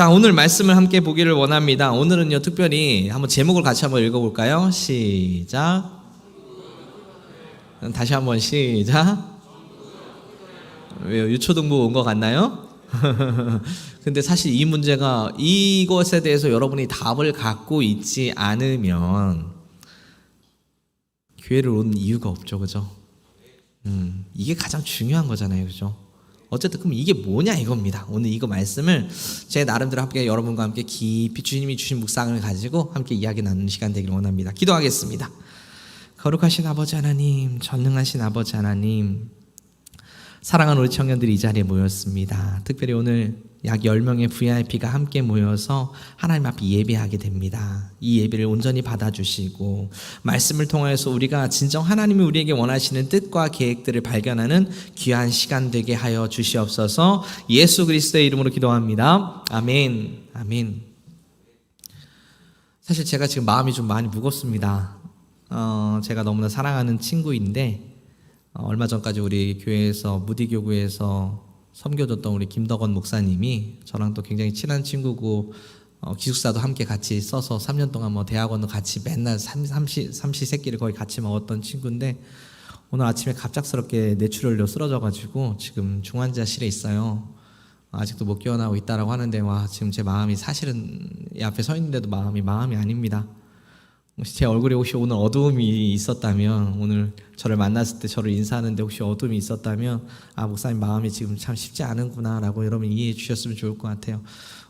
자, 오늘 말씀을 함께 보기를 원합니다. 오늘은요, 특별히 한번 제목을 같이 한번 읽어볼까요? 시작. 다시 한번 시작. 왜요? 유초등부 온 것 같나요? 근데 사실 이 문제가 이것에 대해서 여러분이 답을 갖고 있지 않으면 교회를 온 이유가 없죠, 그죠? 음, 이게 가장 중요한 거잖아요, 그죠? 어쨌든 그럼 이게 뭐냐 이겁니다. 오늘 이거 말씀을 제 나름대로 함께 여러분과 함께 깊이 주님이 주신 묵상을 가지고 함께 이야기 나누는 시간 되기를 원합니다. 기도하겠습니다. 거룩하신 아버지 하나님, 전능하신 아버지 하나님, 사랑하는 우리 청년들이 이 자리에 모였습니다. 특별히 오늘 약 10명의 VIP가 함께 모여서 하나님 앞에 예배하게 됩니다. 이 예배를 온전히 받아주시고 말씀을 통하여서 우리가 진정 하나님이 우리에게 원하시는 뜻과 계획들을 발견하는 귀한 시간 되게 하여 주시옵소서 예수 그리스도의 이름으로 기도합니다. 아멘. 아멘. 사실 제가 지금 마음이 좀 많이 무겁습니다. 어, 제가 너무나 사랑하는 친구인데 어, 얼마 전까지 우리 교회에서 무디교구에서 섬겨줬던 우리 김덕원 목사님이 저랑 또 굉장히 친한 친구고 어, 기숙사도 함께 같이 써서 3년 동안 뭐 대학원도 같이 맨날 삼, 삼시 삼시 세끼를 거의 같이 먹었던 친구인데 오늘 아침에 갑작스럽게 뇌출혈로 쓰러져가지고 지금 중환자실에 있어요. 아직도 못 깨어나고 있다라고 하는데 와 지금 제 마음이 사실은 이 앞에 서 있는데도 마음이 마음이 아닙니다. 혹시 제 얼굴에 혹시 오늘 어두움이 있었다면 오늘 저를 만났을 때 저를 인사하는데 혹시 어둠이 있었다면 아 목사님 마음이 지금 참 쉽지 않은구나라고 여러분 이해해 주셨으면 좋을 것 같아요.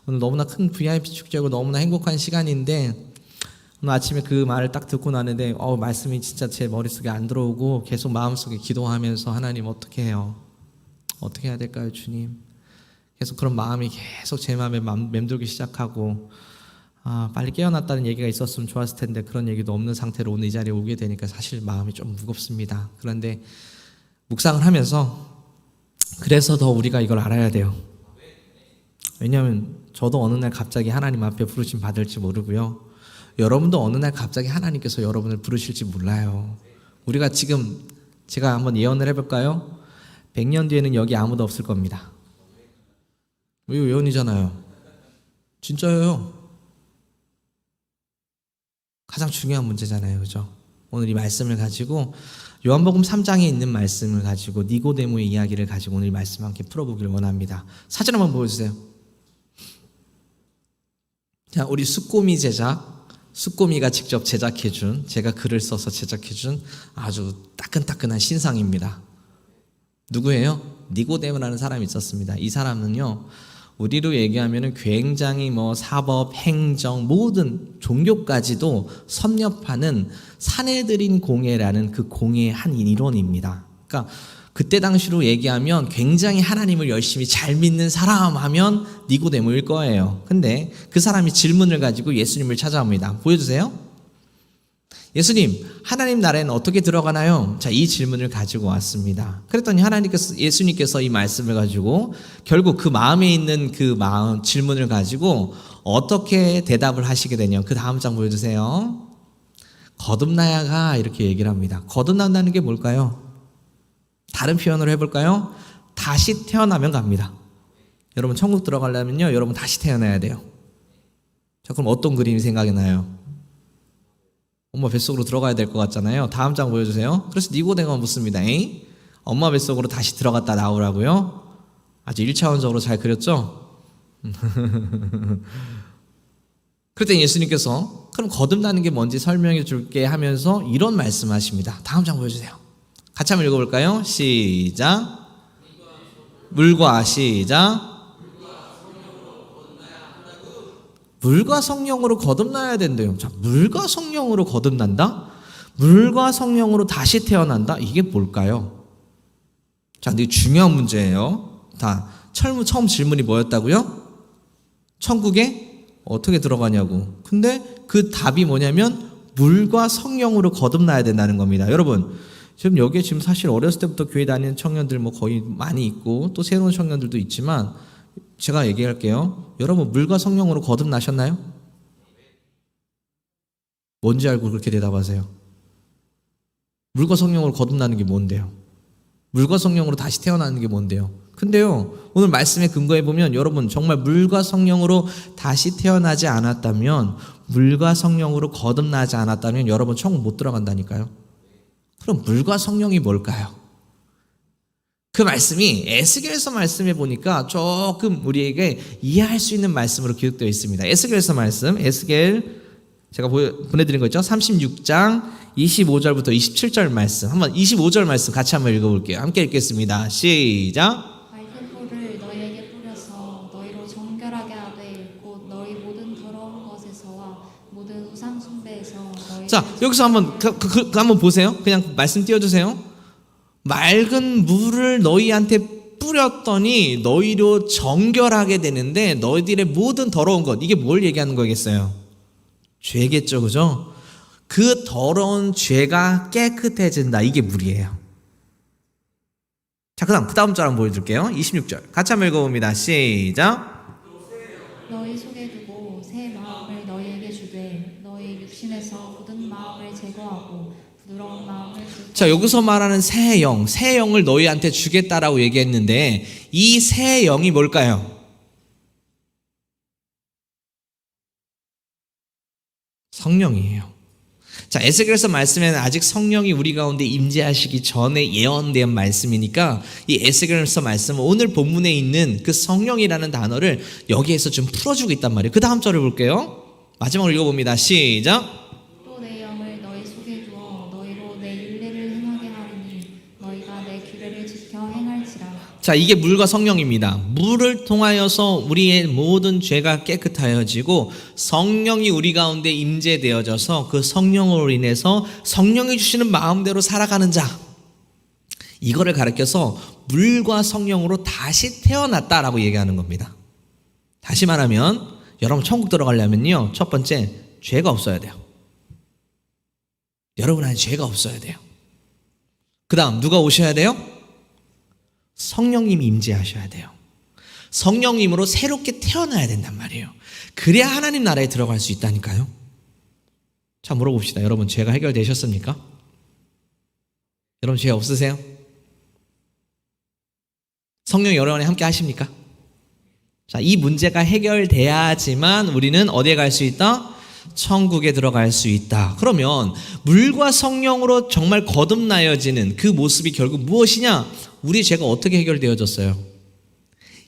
오늘 너무나 큰 VIP 축제고 너무나 행복한 시간인데 오늘 아침에 그 말을 딱 듣고 나는데 어 말씀이 진짜 제 머릿속에 안 들어오고 계속 마음속에 기도하면서 하나님 어떻게 해요? 어떻게 해야 될까요, 주님? 계속 그런 마음이 계속 제 마음에 맘- 맴돌기 시작하고 아, 빨리 깨어났다는 얘기가 있었으면 좋았을 텐데 그런 얘기도 없는 상태로 오늘 이 자리에 오게 되니까 사실 마음이 좀 무겁습니다. 그런데 묵상을 하면서 그래서 더 우리가 이걸 알아야 돼요. 왜냐하면 저도 어느 날 갑자기 하나님 앞에 부르심 받을지 모르고요. 여러분도 어느 날 갑자기 하나님께서 여러분을 부르실지 몰라요. 우리가 지금 제가 한번 예언을 해볼까요? 100년 뒤에는 여기 아무도 없을 겁니다. 이거 예언이잖아요. 진짜예요. 가장 중요한 문제잖아요. 그죠? 오늘 이 말씀을 가지고 요한복음 3장에 있는 말씀을 가지고 니고데모의 이야기를 가지고 오늘 이 말씀 함께 풀어보기를 원합니다. 사진 한번 보여주세요. 자, 우리 수꼬미 제작, 수꼬미가 직접 제작해준, 제가 글을 써서 제작해준 아주 따끈따끈한 신상입니다. 누구예요? 니고데모라는 사람이 있었습니다. 이 사람은요, 우리로 얘기하면 굉장히 뭐 사법, 행정, 모든 종교까지도 섭렵하는 사내들인 공예라는 그 공예의 한 일원입니다. 그러니까 그때 당시로 얘기하면 굉장히 하나님을 열심히 잘 믿는 사람 하면 니고데모일 거예요. 근데 그 사람이 질문을 가지고 예수님을 찾아옵니다. 보여주세요. 예수님, 하나님 나라에는 어떻게 들어가나요? 자, 이 질문을 가지고 왔습니다. 그랬더니 하나님께서, 예수님께서 이 말씀을 가지고 결국 그 마음에 있는 그 마음, 질문을 가지고 어떻게 대답을 하시게 되냐. 그 다음 장 보여주세요. 거듭나야가 이렇게 얘기를 합니다. 거듭난다는 게 뭘까요? 다른 표현으로 해볼까요? 다시 태어나면 갑니다. 여러분, 천국 들어가려면요, 여러분 다시 태어나야 돼요. 자, 그럼 어떤 그림이 생각이 나요? 엄마 뱃속으로 들어가야 될 것 같잖아요. 다음 장 보여주세요. 그래서 니고데가 묻습니다. 에이? 엄마 뱃속으로 다시 들어갔다 나오라고요? 아주 1차원적으로 잘 그렸죠? 그랬더니 예수님께서 그럼 거듭나는 게 뭔지 설명해 줄게 하면서 이런 말씀하십니다. 다음 장 보여주세요. 같이 한번 읽어볼까요? 시작. 물과 시작. 물과 성령으로 거듭나야 된대요. 자, 물과 성령으로 거듭난다? 물과 성령으로 다시 태어난다? 이게 뭘까요? 자, 이게 중요한 문제예요. 다, 철무 처음 질문이 뭐였다고요? 천국에 어떻게 들어가냐고. 근데 그 답이 뭐냐면 물과 성령으로 거듭나야 된다는 겁니다. 여러분, 지금 여기에 지금 사실 어렸을 때부터 교회 다니는 청년들 뭐 거의 많이 있고 또 새로운 청년들도 있지만 제가 얘기할게요. 여러분 물과 성령으로 거듭나셨나요? 뭔지 알고 그렇게 대답하세요. 물과 성령으로 거듭나는 게 뭔데요? 물과 성령으로 다시 태어나는 게 뭔데요? 근데요, 오늘 말씀에 근거해 보면 여러분 정말 물과 성령으로 다시 태어나지 않았다면, 물과 성령으로 거듭나지 않았다면 여러분 천국 못 들어간다니까요. 그럼 물과 성령이 뭘까요? 그 말씀이 에스겔서 말씀해 보니까 조금 우리에게 이해할 수 있는 말씀으로 기록되어 있습니다. 에스겔서 말씀, 에스겔 제가 보- 보내드린 거 있죠? 36장 25절부터 27절 말씀. 한번 25절 말씀 같이 한번 읽어볼게요. 함께 읽겠습니다. 시작. 자, 여기서 한번 그, 그, 그 한번 보세요. 그냥 말씀 띄워주세요. 맑은 물을 너희한테 뿌렸더니 너희로 정결하게 되는데 너희들의 모든 더러운 것 이게 뭘 얘기하는 거겠어요? 죄겠죠, 그죠? 그 더러운 죄가 깨끗해진다. 이게 물이에요. 자, 그다음 그 다음 절 한번 보여줄게요. 26절 같이 한번 읽어봅니다. 시작. 너희 속에 두고 새 마음을 너희에게 주되 너희 육신에서 굳은 마음을 제거하고 부드러운 마음을 주고 자, 여기서 말하는 새 영, 새 영을 너희한테 주겠다라고 얘기했는데 이 새 영이 뭘까요? 성령이에요. 자, 에스겔서 말씀에는 아직 성령이 우리 가운데 임재하시기 전에 예언된 말씀이니까 이 에스겔서 말씀은 오늘 본문에 있는 그 성령이라는 단어를 여기에서 좀 풀어주고 있단 말이에요. 그 다음 절을 볼게요. 마지막으로 읽어봅니다. 시작. 또 내 영을 너희 속에 두어 너희로 내 윤례를 행하게 하리니 너희가 내 규례를 지켜 행할지라 자, 이게 물과 성령입니다. 물을 통하여서 우리의 모든 죄가 깨끗하여지고 성령이 우리 가운데 임재되어져서 그 성령으로 인해서 성령이 주시는 마음대로 살아가는 자. 이거를 가르쳐서 물과 성령으로 다시 태어났다라고 얘기하는 겁니다. 다시 말하면 여러분 천국 들어가려면요. 첫 번째 죄가 없어야 돼요. 여러분 안에 죄가 없어야 돼요. 그다음 누가 오셔야 돼요? 성령님이 임재하셔야 돼요. 성령님으로 새롭게 태어나야 된단 말이에요. 그래야 하나님 나라에 들어갈 수 있다니까요. 자, 물어봅시다. 여러분, 죄가 해결되셨습니까? 여러분, 죄 없으세요? 성령 여러분이 함께 하십니까? 자, 이 문제가 해결돼야지만 우리는 어디에 갈 수 있다? 천국에 들어갈 수 있다. 그러면 물과 성령으로 정말 거듭나여지는 그 모습이 결국 무엇이냐? 우리 죄가 어떻게 해결되어졌어요?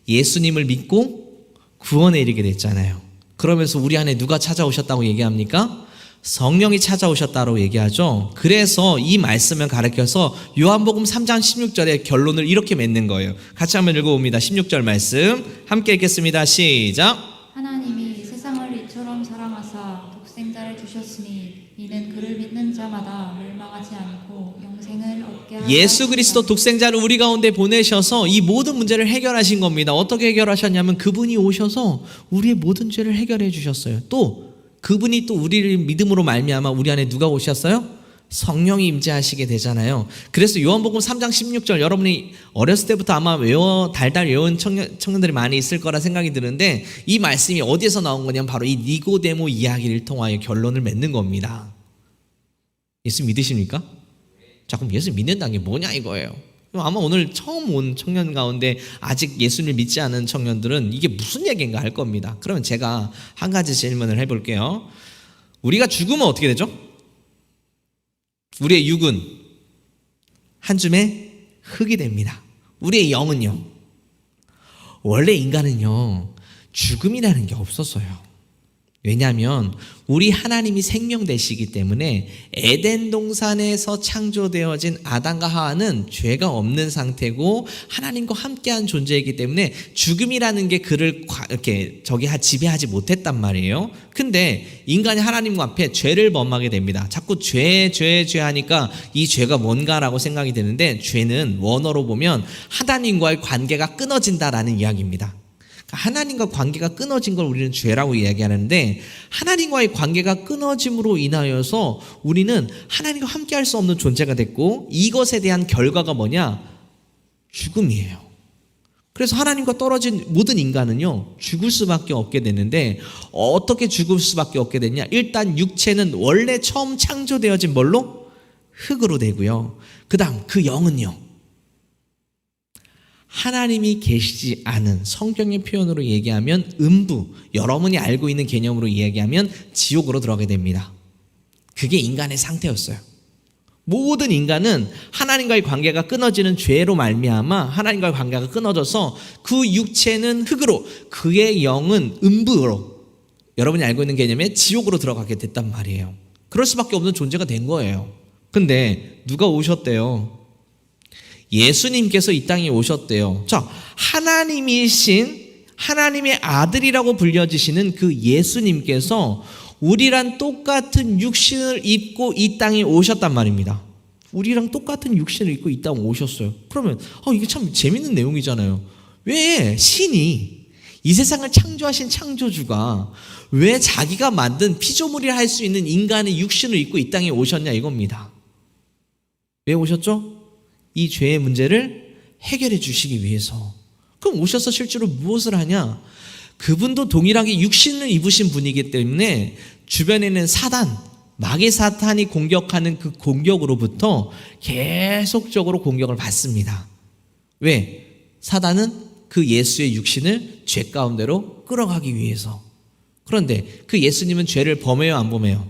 예수님을 믿고 구원에 이르게 됐잖아요. 그러면서 우리 안에 누가 찾아오셨다고 얘기합니까? 성령이 찾아오셨다고 얘기하죠. 그래서 이 말씀을 가르쳐서 요한복음 3장 16절의 결론을 이렇게 맺는 거예요. 같이 한번 읽어봅니다. 16절 말씀. 함께 읽겠습니다. 시작. 예수 그리스도. 독생자를 우리 가운데 보내셔서 이 모든 문제를 해결하신 겁니다. 어떻게 해결하셨냐면 그분이 오셔서 우리의 모든 죄를 해결해 주셨어요. 또 그분이 또 우리를 믿음으로 말미암아 우리 안에 누가 오셨어요? 성령이 임재하시게 되잖아요. 그래서 요한복음 3장 16절 여러분이 어렸을 때부터 아마 외워 달달 외운 청년, 청년들이 많이 있을 거라 생각이 드는데 이 말씀이 어디에서 나온 거냐면 바로 이 니고데모 이야기를 통하여 결론을 맺는 겁니다. 예수 믿으십니까? 자, 그럼 예수 믿는다는 게 뭐냐 이거예요. 아마 오늘 처음 온 청년 가운데 아직 예수를 믿지 않은 청년들은 이게 무슨 얘기인가 할 겁니다. 그러면 제가 한 가지 질문을 해볼게요. 우리가 죽으면 어떻게 되죠? 우리의 육은 한 줌의 흙이 됩니다. 우리의 영은요. 원래 인간은요, 죽음이라는 게 없었어요. 왜냐하면 우리 하나님이 생명 되시기 때문에 에덴 동산에서 창조되어진 아담과 하와는 죄가 없는 상태고 하나님과 함께한 존재이기 때문에 죽음이라는 게 그를 과- 이렇게 저기 하- 지배하지 못했단 말이에요. 근데 인간이 하나님 앞에 죄를 범하게 됩니다. 자꾸 죄, 죄, 죄 하니까 이 죄가 뭔가라고 생각이 드는데 죄는 원어로 보면 하나님과의 관계가 끊어진다라는 이야기입니다. 하나님과 관계가 끊어진 걸 우리는 죄라고 이야기하는데 하나님과의 관계가 끊어짐으로 인하여서 우리는 하나님과 함께 할 수 없는 존재가 됐고 이것에 대한 결과가 뭐냐? 죽음이에요. 그래서 하나님과 떨어진 모든 인간은요, 죽을 수밖에 없게 되는데, 어떻게 죽을 수밖에 없게 됐냐? 일단 육체는 원래 처음 창조되어진 뭘로? 흙으로 되고요. 그 다음, 그 영은요, 하나님이 계시지 않은 성경의 표현으로 얘기하면 음부, 여러분이 알고 있는 개념으로 이야기하면 지옥으로 들어가게 됩니다. 그게 인간의 상태였어요. 모든 인간은 하나님과의 관계가 끊어지는 죄로 말미암아 하나님과의 관계가 끊어져서 그 육체는 흙으로 그의 영은 음부로 여러분이 알고 있는 개념에 지옥으로 들어가게 됐단 말이에요. 그럴 수밖에 없는 존재가 된 거예요. 근데 누가 오셨대요? 예수님께서 이 땅에 오셨대요. 자, 하나님이신 하나님의 아들이라고 불려지시는 그 예수님께서 우리랑 똑같은 육신을 입고 이 땅에 오셨단 말입니다. 우리랑 똑같은 육신을 입고 이 땅에 오셨어요. 그러면 어, 이게 참 재밌는 내용이잖아요. 왜 신이 이 세상을 창조하신 창조주가 왜 자기가 만든 피조물이라 할 수 있는 인간의 육신을 입고 이 땅에 오셨냐 이겁니다. 왜 오셨죠? 이 죄의 문제를 해결해 주시기 위해서. 그럼 오셔서 실제로 무엇을 하냐? 그분도 동일하게 육신을 입으신 분이기 때문에 주변에는 사단, 마귀 사탄이 공격하는 그 공격으로부터 계속적으로 공격을 받습니다. 왜? 사단은 그 예수의 육신을 죄 가운데로 끌어가기 위해서. 그런데 그 예수님은 죄를 범해요, 안 범해요?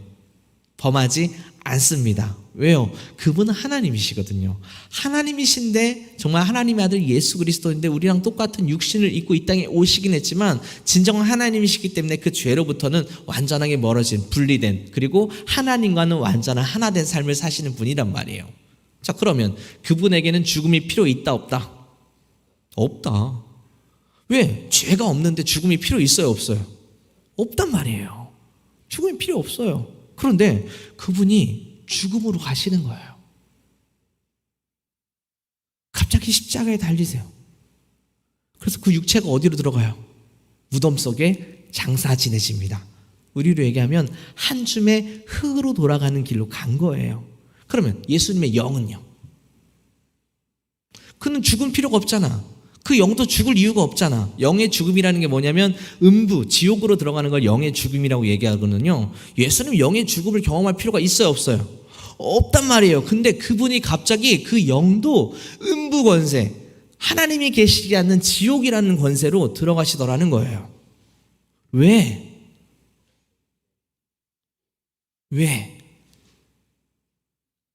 범하지 않습니다. 왜요? 그분은 하나님이시거든요. 하나님이신데 정말 하나님의 아들 예수 그리스도인데 우리랑 똑같은 육신을 입고 이 땅에 오시긴 했지만 진정한 하나님이시기 때문에 그 죄로부터는 완전하게 멀어진 분리된 그리고 하나님과는 완전한 하나 된 삶을 사시는 분이란 말이에요. 자 그러면 그분에게는 죽음이 필요 있다 없다? 없다. 왜? 죄가 없는데 죽음이 필요 있어요 없어요? 없단 말이에요. 죽음이 필요 없어요. 그런데 그분이 죽음으로 가시는 거예요. 갑자기 십자가에 달리세요. 그래서 그 육체가 어디로 들어가요? 무덤 속에 장사 지내집니다. 우리로 얘기하면 한 줌의 흙으로 돌아가는 길로 간 거예요. 그러면 예수님의 영은요? 그는 죽은 필요가 없잖아. 그 영도 죽을 이유가 없잖아. 영의 죽음이라는 게 뭐냐면 음부, 지옥으로 들어가는 걸 영의 죽음이라고 얘기하거든요. 예수님 영의 죽음을 경험할 필요가 있어요, 없어요? 없단 말이에요. 근데 그분이 갑자기 그 영도 음부 권세, 하나님이 계시지 않는 지옥이라는 권세로 들어가시더라는 거예요. 왜? 왜?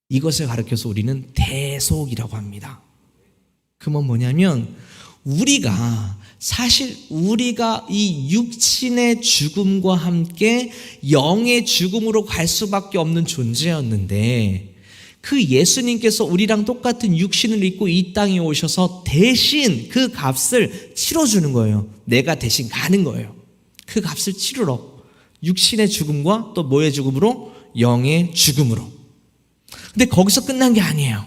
이것을 가르쳐서 우리는 대속이라고 합니다. 그건 뭐냐면 우리가 사실 우리가 이 육신의 죽음과 함께 영의 죽음으로 갈 수밖에 없는 존재였는데 그 예수님께서 우리랑 똑같은 육신을 입고 이 땅에 오셔서 대신 그 값을 치러주는 거예요. 내가 대신 가는 거예요. 그 값을 치르러 육신의 죽음과 또 뭐의 죽음으로 영의 죽음으로. 근데 거기서 끝난 게 아니에요.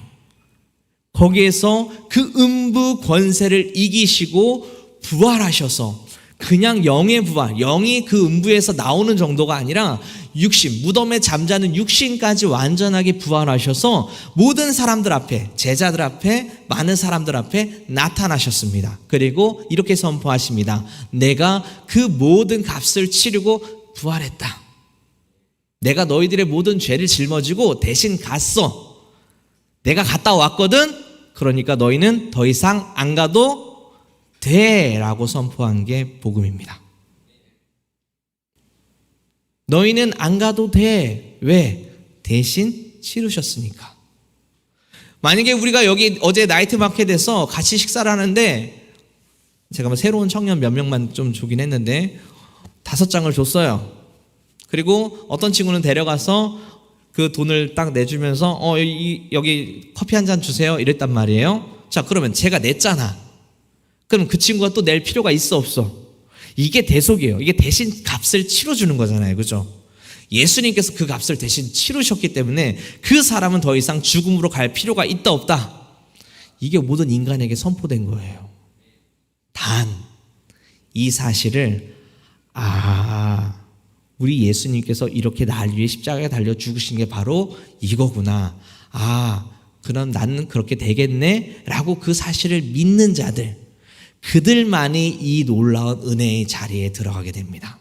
거기에서 그 음부 권세를 이기시고 부활하셔서 그냥 영의 부활, 영이 그 음부에서 나오는 정도가 아니라 육신, 무덤에 잠자는 육신까지 완전하게 부활하셔서 모든 사람들 앞에, 제자들 앞에, 많은 사람들 앞에 나타나셨습니다. 그리고 이렇게 선포하십니다. 내가 그 모든 값을 치르고 부활했다. 내가 너희들의 모든 죄를 짊어지고 대신 갔어. 내가 갔다 왔거든? 그러니까 너희는 더 이상 안 가도 돼. 라고 선포한 게 복음입니다. 너희는 안 가도 돼. 왜? 대신 치르셨으니까. 만약에 우리가 여기 어제 나이트 마켓에서 같이 식사를 하는데 제가 뭐 새로운 청년 몇 명만 좀 주긴 했는데 다섯 장을 줬어요. 그리고 어떤 친구는 데려가서 그 돈을 딱 내주면서 어 여기, 여기 커피 한 잔 주세요 이랬단 말이에요. 자 그러면 제가 냈잖아. 그럼 그 친구가 또 낼 필요가 있어 없어? 이게 대속이에요. 이게 대신 값을 치러주는 거잖아요. 그죠? 예수님께서 그 값을 대신 치르셨기 때문에 그 사람은 더 이상 죽음으로 갈 필요가 있다 없다. 이게 모든 인간에게 선포된 거예요. 단 이 사실을 아 우리 예수님께서 이렇게 날 위해 십자가에 달려 죽으신 게 바로 이거구나. 아, 그럼 나는 그렇게 되겠네? 라고 그 사실을 믿는 자들, 그들만이 이 놀라운 은혜의 자리에 들어가게 됩니다.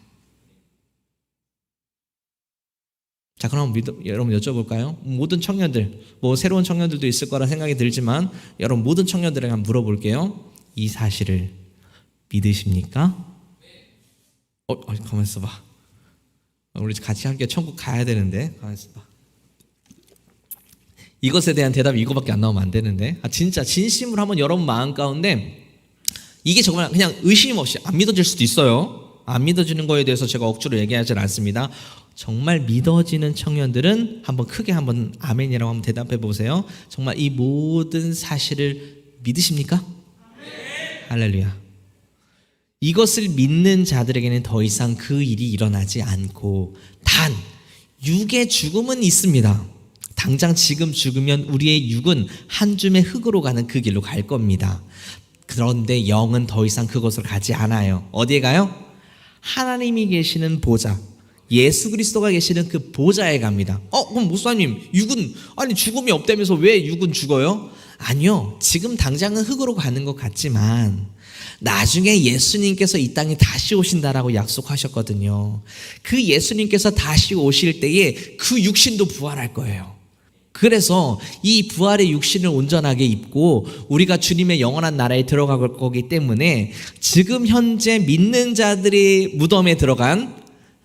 자, 그럼 믿, 여러분 여쭤볼까요? 모든 청년들, 뭐 새로운 청년들도 있을 거라 생각이 들지만, 여러분 모든 청년들에게 한번 물어볼게요. 이 사실을 믿으십니까? 어, 어 가만 있어봐. 우리 같이 함께 천국 가야 되는데 가만 있어봐. 이것에 대한 대답이 이거밖에 안 나오면 안 되는데 아, 진짜 진심으로 한번 여러분 마음 가운데 이게 정말 그냥 의심 없이 안 믿어질 수도 있어요. 안 믿어지는 거에 대해서 제가 억지로 얘기하지 않습니다. 정말 믿어지는 청년들은 한번 크게 한번 아멘이라고 한번 대답해 보세요. 정말 이 모든 사실을 믿으십니까? 할렐루야. 이것을 믿는 자들에게는 더 이상 그 일이 일어나지 않고 단 육의 죽음은 있습니다. 당장 지금 죽으면 우리의 육은 한 줌의 흙으로 가는 그 길로 갈 겁니다. 그런데 영은 더 이상 그곳을 가지 않아요. 어디에 가요? 하나님이 계시는 보좌. 예수 그리스도가 계시는 그 보좌에 갑니다. 어, 그럼 목사님, 육은 아니 죽음이 없다면서 왜 육은 죽어요? 아니요. 지금 당장은 흙으로 가는 것 같지만 나중에 예수님께서 이 땅에 다시 오신다라고 약속하셨거든요. 그 예수님께서 다시 오실 때에 그 육신도 부활할 거예요. 그래서 이 부활의 육신을 온전하게 입고 우리가 주님의 영원한 나라에 들어갈 거기 때문에 지금 현재 믿는 자들이 무덤에 들어간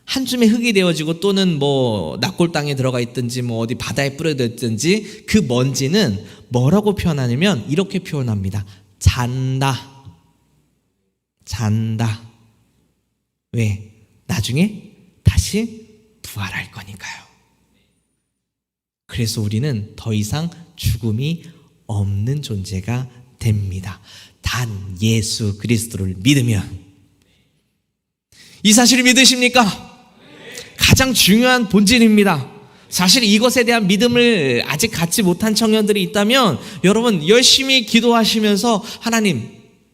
한 줌의 흙이 되어지고 또는 뭐 낙골 땅에 들어가 있든지 뭐 어디 바다에 뿌려졌든지 그 먼지는 뭐라고 표현하냐면 이렇게 표현합니다. 잔다. 잔다. 왜? 나중에 다시 부활할 거니까요. 그래서 우리는 더 이상 죽음이 없는 존재가 됩니다. 단 예수 그리스도를 믿으면 이 사실을 믿으십니까? 가장 중요한 본질입니다. 사실 이것에 대한 믿음을 아직 갖지 못한 청년들이 있다면 여러분 열심히 기도하시면서 하나님,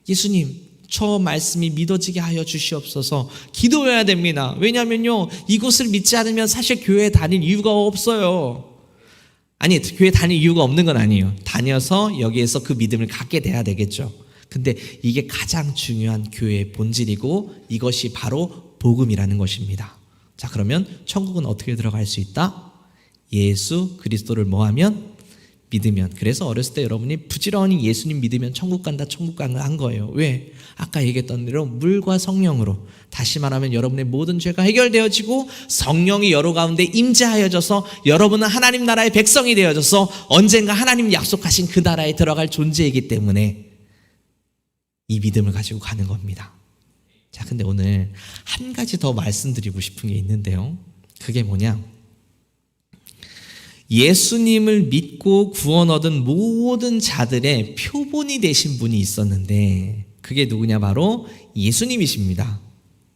예수님, 저 말씀이 믿어지게 하여 주시옵소서 기도해야 됩니다. 왜냐하면요, 이것을 믿지 않으면 사실 교회에 다닐 이유가 없어요. 아니, 교회 다닐 이유가 없는 건 아니에요. 다녀서 여기에서 그 믿음을 갖게 돼야 되겠죠. 근데 이게 가장 중요한 교회의 본질이고 이것이 바로 복음이라는 것입니다. 자, 그러면 천국은 어떻게 들어갈 수 있다? 예수 그리스도를 뭐하면 믿으면. 그래서 어렸을 때 여러분이 부지런히 예수님 믿으면 천국 간다 천국 간다 한 거예요. 왜? 아까 얘기했던 대로 물과 성령으로 다시 말하면 여러분의 모든 죄가 해결되어지고 성령이 여러 가운데 임재하여져서 여러분은 하나님 나라의 백성이 되어져서 언젠가 하나님 약속하신 그 나라에 들어갈 존재이기 때문에 이 믿음을 가지고 가는 겁니다. 자 근데 오늘 한 가지 더 말씀드리고 싶은 게 있는데요. 그게 뭐냐 예수님을 믿고 구원 얻은 모든 자들의 표본이 되신 분이 있었는데 그게 누구냐 바로 예수님이십니다.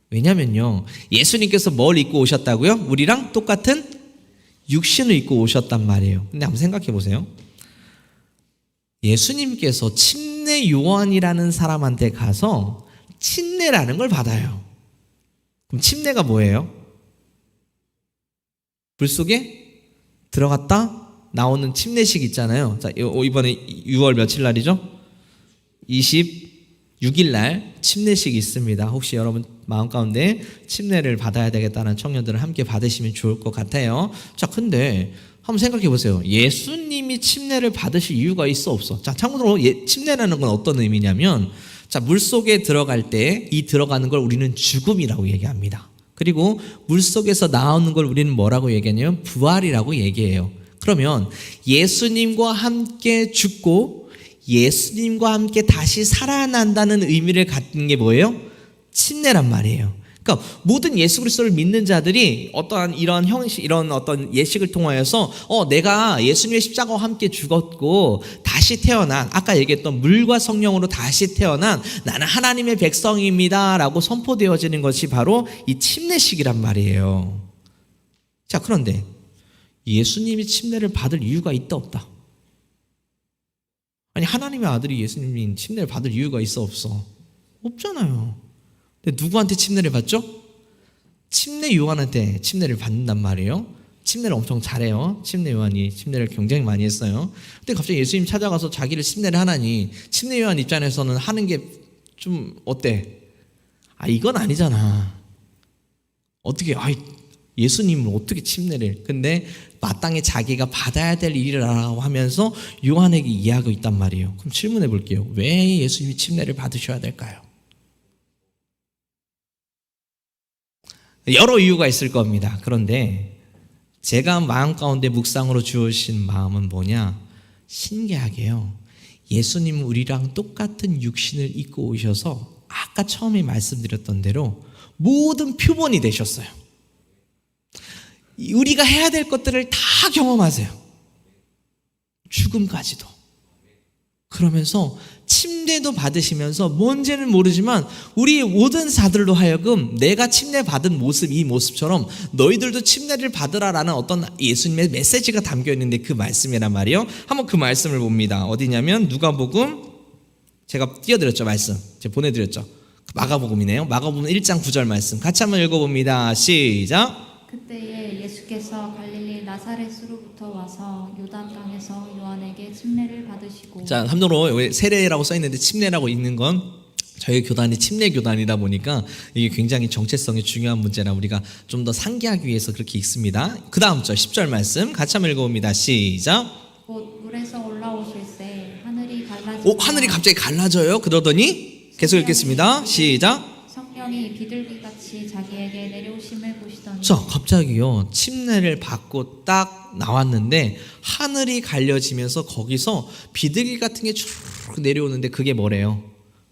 왜냐면요. 예수님께서 뭘 입고 오셨다고요? 우리랑 똑같은 육신을 입고 오셨단 말이에요. 근데 한번 생각해 보세요. 예수님께서 침례 요한이라는 사람한테 가서 침례라는 걸 받아요. 그럼 침례가 뭐예요? 물 속에 들어갔다 나오는 침례식 있잖아요. 자, 이번에 6월 며칠 날이죠? 26일 날 침례식이 있습니다. 혹시 여러분 마음 가운데 침례를 받아야 되겠다는 청년들은 함께 받으시면 좋을 것 같아요. 자, 근데 한번 생각해 보세요. 예수님이 침례를 받으실 이유가 있어 없어? 자, 참고로 예, 침례라는 건 어떤 의미냐면 자, 물 속에 들어갈 때 이 들어가는 걸 우리는 죽음이라고 얘기합니다. 그리고 물 속에서 나오는 걸 우리는 뭐라고 얘기하냐면 부활이라고 얘기해요. 그러면 예수님과 함께 죽고 예수님과 함께 다시 살아난다는 의미를 갖는 게 뭐예요? 침례란 말이에요. 그러니까 모든 예수 그리스도를 믿는 자들이 어떠한 이런 형식 이런 어떤 예식을 통하여서 어 내가 예수님의 십자가와 함께 죽었고 다시 태어난 아까 얘기했던 물과 성령으로 다시 태어난 나는 하나님의 백성입니다라고 선포되어지는 것이 바로 이 침례식이란 말이에요. 자 그런데 예수님이 침례를 받을 이유가 있다 없다. 아니 하나님의 아들이 예수님이 침례를 받을 이유가 있어 없어? 없잖아요. 근데 누구한테 침례를 받죠? 침례 요한한테 침례를 받는단 말이에요. 침례를 엄청 잘해요. 침례 요한이 침례를 굉장히 많이 했어요. 근데 갑자기 예수님 찾아가서 자기를 침례를 하나니 침례 요한 입장에서는 하는 게 좀 어때? 아 이건 아니잖아. 어떻게 아이 예수님을 어떻게 침례를? 근데 마땅히 자기가 받아야 될 일이라고 하면서 요한에게 이해하고 있단 말이에요. 그럼 질문해 볼게요. 왜 예수님이 침례를 받으셔야 될까요? 여러 이유가 있을 겁니다. 그런데 제가 마음 가운데 묵상으로 주어진 마음은 뭐냐? 신기하게요. 예수님은 우리랑 똑같은 육신을 입고 오셔서 아까 처음에 말씀드렸던 대로 모든 표본이 되셨어요. 우리가 해야 될 것들을 다 경험하세요. 죽음까지도. 그러면서 침례도 받으시면서 뭔지는 모르지만 우리 모든 사들로 하여금 내가 침례 받은 모습 이 모습처럼 너희들도 침례를 받으라라는 어떤 예수님의 메시지가 담겨 있는데 그 말씀이란 말이요. 한번 그 말씀을 봅니다. 어디냐면 누가복음 제가 띄워드렸죠 말씀. 제가 보내드렸죠. 마가복음이네요. 마가복음 1장 9절 말씀 같이 한번 읽어봅니다. 시작. 그때에 예수께서 갈릴리 나사렛으로부터 와서 요단 땅에서 요한에게 침례를 받으시고 자, 함정으로 여기 세례라고 써 있는데 침례라고 있는 건 저희 교단이 침례 교단이다 보니까 이게 굉장히 정체성이 중요한 문제라 우리가 좀 더 상기하기 위해서 그렇게 읽습니다. 그 다음 절 10절 말씀 같이 한번 읽어봅니다. 시작. 곧 물에서 올라오실새 하늘이 갈라지고 오, 하늘이 갑자기 갈라져요. 그러더니 계속 읽겠습니다. 시작. 갑자기요. 침례를 받고 딱 나왔는데 하늘이 갈려지면서 거기서 비둘기 같은 게 쭉 내려오는데 그게 뭐래요?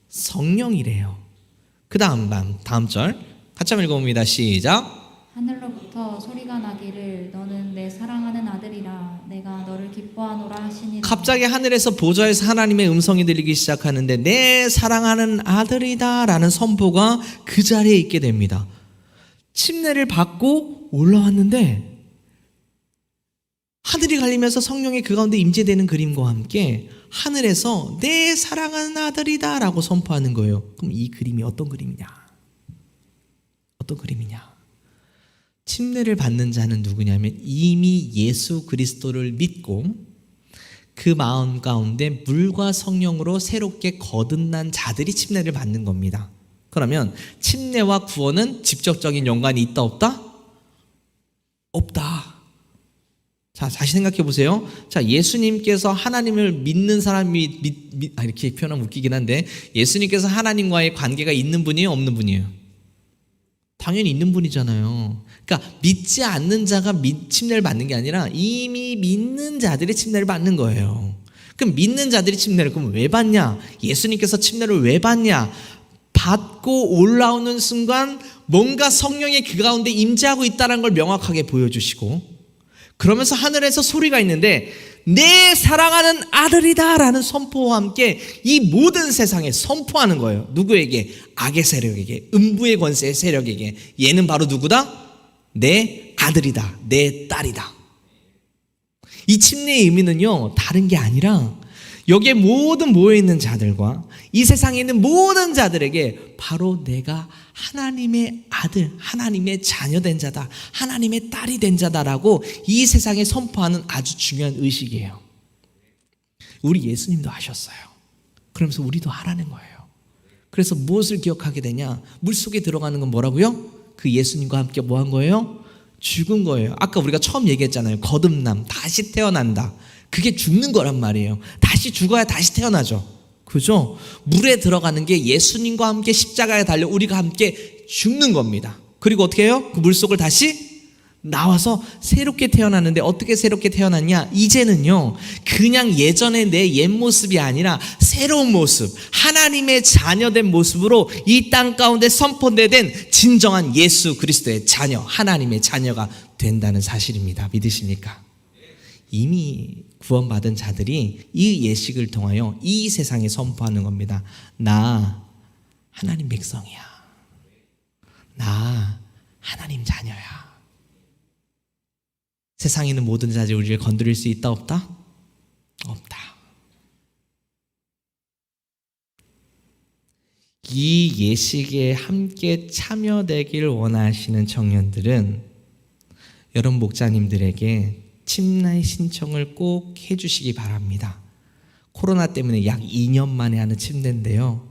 성령이래요. 그 다음 반, 다음 절 같이 한번 읽어봅니다. 시작. 하늘로부터 소리가 나기를 너는 내 사랑하는 아들이라 내가 너를 기뻐하노라 하시니 갑자기 하늘에서 보좌에서 하나님의 음성이 들리기 시작하는데 내 사랑하는 아들이다라는 선포가 그 자리에 있게 됩니다. 침례를 받고 올라왔는데 하늘이 갈리면서 성령이 그 가운데 임재되는 그림과 함께 하늘에서 내 사랑하는 아들이다 라고 선포하는 거예요. 그럼 이 그림이 어떤 그림이냐? 어떤 그림이냐? 침례를 받는 자는 누구냐면 이미 예수 그리스도를 믿고 그 마음 가운데 물과 성령으로 새롭게 거듭난 자들이 침례를 받는 겁니다. 그러면 침례와 구원은 직접적인 연관이 있다 없다? 없다. 자, 다시 생각해 보세요. 자, 예수님께서 하나님을 믿는 사람이 믿, 믿, 아, 이렇게 표현하면 웃기긴 한데 예수님께서 하나님과의 관계가 있는 분이에요, 없는 분이에요? 당연히 있는 분이잖아요. 그러니까 믿지 않는 자가 믿, 침례를 받는 게 아니라 이미 믿는 자들이 침례를 받는 거예요. 그럼 믿는 자들이 침례를 그럼 왜 받냐? 예수님께서 침례를 왜 받냐? 받고 올라오는 순간 뭔가 성령이 그 가운데 임재하고 있다는 걸 명확하게 보여주시고 그러면서 하늘에서 소리가 있는데 내 사랑하는 아들이다라는 선포와 함께 이 모든 세상에 선포하는 거예요. 누구에게? 악의 세력에게, 음부의 권세의 세력에게. 얘는 바로 누구다? 내 아들이다. 내 딸이다. 이 침례의 의미는요, 다른 게 아니라 여기에 모든 모여있는 자들과 이 세상에 있는 모든 자들에게 바로 내가 하나님의 아들, 하나님의 자녀된 자다, 하나님의 딸이 된 자다라고 이 세상에 선포하는 아주 중요한 의식이에요. 우리 예수님도 하셨어요. 그러면서 우리도 하라는 거예요. 그래서 무엇을 기억하게 되냐? 물 속에 들어가는 건 뭐라고요? 그 예수님과 함께 뭐 한 거예요? 죽은 거예요. 아까 우리가 처음 얘기했잖아요. 거듭남, 다시 태어난다. 그게 죽는 거란 말이에요. 다시 죽어야 다시 태어나죠. 그죠? 물에 들어가는 게 예수님과 함께 십자가에 달려 우리가 함께 죽는 겁니다. 그리고 어떻게 해요? 그 물속을 다시 나와서 새롭게 태어났는데 어떻게 새롭게 태어났냐? 이제는요, 그냥 예전의 내 옛 모습이 아니라 새로운 모습, 하나님의 자녀된 모습으로 이 땅 가운데 선포된 진정한 예수 그리스도의 자녀, 하나님의 자녀가 된다는 사실입니다. 믿으십니까? 이미 구원받은 자들이 이 예식을 통하여 이 세상에 선포하는 겁니다. 나 하나님 백성이야. 나 하나님 자녀야. 세상에 있는 모든 자들이 우리를 건드릴 수 있다 없다? 없다. 이 예식에 함께 참여되길 원하시는 청년들은 여러분 목자님들에게 침례 신청을 꼭 해주시기 바랍니다. 코로나 때문에 약 2년 만에 하는 침례인데요.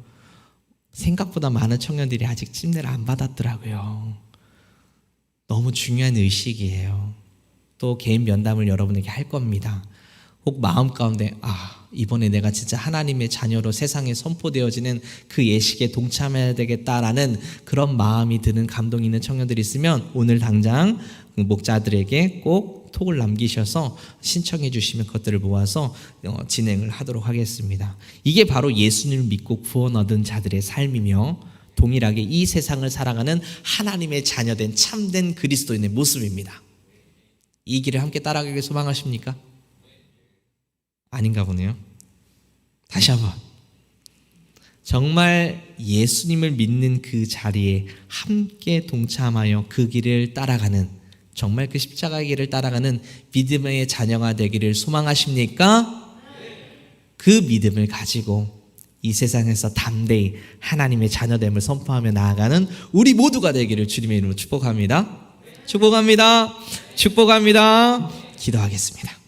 생각보다 많은 청년들이 아직 침례를 안 받았더라고요. 너무 중요한 의식이에요. 또 개인 면담을 여러분에게 할 겁니다. 혹 마음 가운데 아 이번에 내가 진짜 하나님의 자녀로 세상에 선포되어지는 그 예식에 동참해야 되겠다라는 그런 마음이 드는 감동 있는 청년들이 있으면 오늘 당장 그 목자들에게 꼭 톡을 남기셔서 신청해 주시면 그것들을 모아서 어, 진행을 하도록 하겠습니다. 이게 바로 예수님을 믿고 구원 얻은 자들의 삶이며 동일하게 이 세상을 살아가는 하나님의 자녀된 참된 그리스도인의 모습입니다. 이 길을 함께 따라가길 소망하십니까? 아닌가 보네요. 다시 한번. 정말 예수님을 믿는 그 자리에 함께 동참하여 그 길을 따라가는 정말 그 십자가의 길을 따라가는 믿음의 자녀가 되기를 소망하십니까? 그 믿음을 가지고 이 세상에서 담대히 하나님의 자녀됨을 선포하며 나아가는 우리 모두가 되기를 주님의 이름으로 축복합니다. 축복합니다. 축복합니다. 기도하겠습니다.